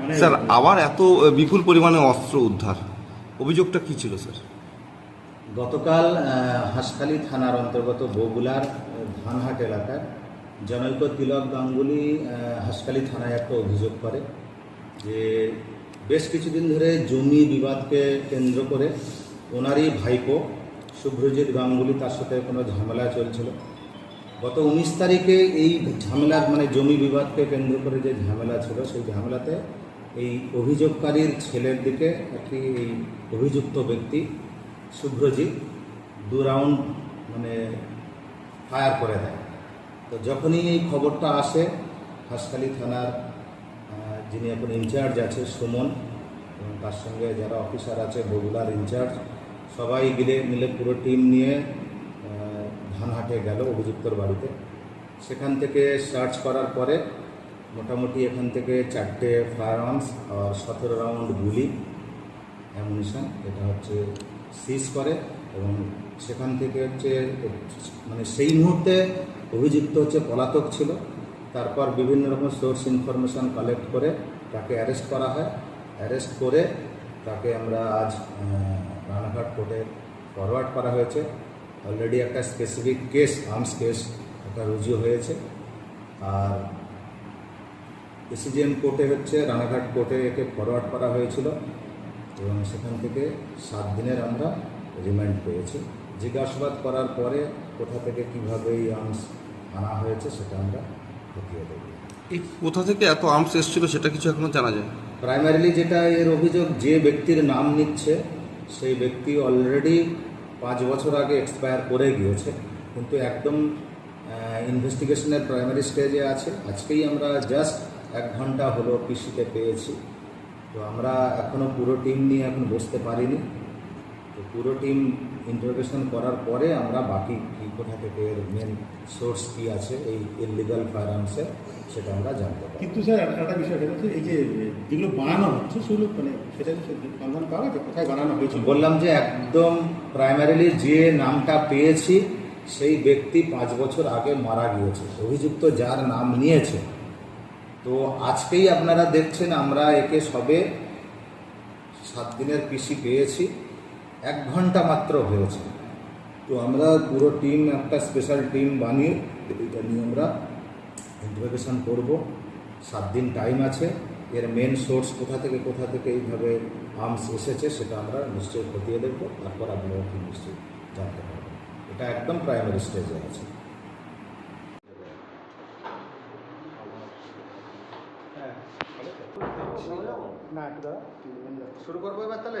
মানে স্যার আবার এত বিপুল পরিমাণে অস্ত্র উদ্ধার। অভিযোগটা কি ছিল স্যার? গতকাল হাঁসখালী থানার অন্তর্গত বগুলার ধানহাট এলাকার জনৈক তিলক গাঙ্গুলি হাঁসখালী থানায় একটা অভিযোগ করে যে বেশ কিছুদিন ধরে জমি বিবাদকে কেন্দ্র করে ওনারই ভাইপো শুভ্রজিৎ গাঙ্গুলি তার সাথে কোনো ঝামেলা চলছিল। গত উনিশ তারিখে এই ঝামেলার মানে জমি বিবাদকে কেন্দ্র করে যে ঝামেলা ছিল, সেই ঝামেলাতে এই অভিযোগকারীর ছেলের দিকে একটি এই অভিযুক্ত ব্যক্তি, শুভ্রজিৎ, দু রাউন্ড মানে ফায়ার করে দেয়। তো যখনই এই খবরটা আসে, হাসখালী থানার যিনি এখন ইনচার্জ আছে, সুমন, এবং তার সঙ্গে যারা অফিসার আছে বগুলার ইনচার্জ, সবাই মিলে মিলে পুরো টিম নিয়ে ধানহাটে গেল অভিযুক্তর বাড়িতে। সেখান থেকে সার্চ করার পরে মোটামুটি এখান থেকে চারটে ফায়ার আর্মস আর সতেরো রাউন্ড গুলি অ্যামুনিশন এটা হচ্ছে সিজ করে এবং সেখান থেকে হচ্ছে মানে সেই মুহূর্তে অভিযুক্ত হচ্ছে পলাতক ছিল। তারপর বিভিন্ন রকম সোর্স ইনফরমেশন কালেক্ট করে তাকে অ্যারেস্ট করা হয়। অ্যারেস্ট করে তাকে আমরা আজ রানাঘাট কোর্টে ফরওয়ার্ড করা হয়েছে। অলরেডি একটা স্পেসিফিক কেস আর্মস কেস একটা রুজু হয়েছে। আর এসিজিএম কোর্টে হচ্ছে রানাঘাট কোর্টে একে ফরওয়ার্ড করা হয়েছিল এবং সেখান থেকে সাত দিনের আমরা রিমান্ড পেয়েছি। জিজ্ঞাসাবাদ করার পরে কোথা থেকে কীভাবে এই আর্মস আনা হয়েছে সেটা আমরা খতিয়ে দেব এই কোথা থেকে এত আর্মস এসেছিল সেটা কিছু এখনও জানা যায়? প্রাইমারিলি যেটা এর অভিযোগ যে ব্যক্তির নাম নিচ্ছে সেই ব্যক্তি অলরেডি পাঁচ বছর আগে এক্সপায়ার করে গিয়েছে, কিন্তু একদম ইনভেস্টিগেশনের প্রাইমারি স্টেজে আছে। আজকেই আমরা জাস্ট এক ঘণ্টা হলো পিসিতে পেয়েছি। তো আমরা এখনও পুরো টিম নিয়ে এখন বসতে পারিনি। তো পুরো টিম ইন্টারোগেশন করার পরে আমরা বাকি কী কোথা থেকে এর মেন সোর্স কী আছে এই ইলিগাল ফায়ার আর্মসের সেটা আমরা জানতে পারি কিন্তু স্যার একটা বিষয় সেটা হচ্ছে এই যে যেগুলো বানানো হচ্ছে সেগুলো মানে সেটা সন্ধান পাওয়া যে কোথায় বানানো হয়েছিল বললাম যে একদম প্রাইমারিলি যে নামটা পেয়েছি সেই ব্যক্তি পাঁচ বছর আগে মারা গিয়েছে। অভিযুক্ত যার নাম নিয়েছে। তো আজকেই আপনারা দেখছেন আমরা একে সবে সাত দিনের পিসি পেয়েছি। এক ঘণ্টা মাত্র হয়েছে। তো আমরা পুরো টিম একটা স্পেশাল টিম বানিয়ে এটা নিয়ে আমরা ইন্টারোগেশন করব। সাত দিন টাইম আছে। এর মেন সোর্স কোথা থেকে কোথা থেকে এইভাবে আর্মস এসেছে সেটা আমরা নিশ্চয়ই খতিয়ে দেখব। তারপর আপনারা কি নিশ্চয়ই জানতে পারবেন এটা একদম প্রাইমারি স্টেজে আছে। না শুরু করব এবার তাহলে?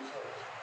results.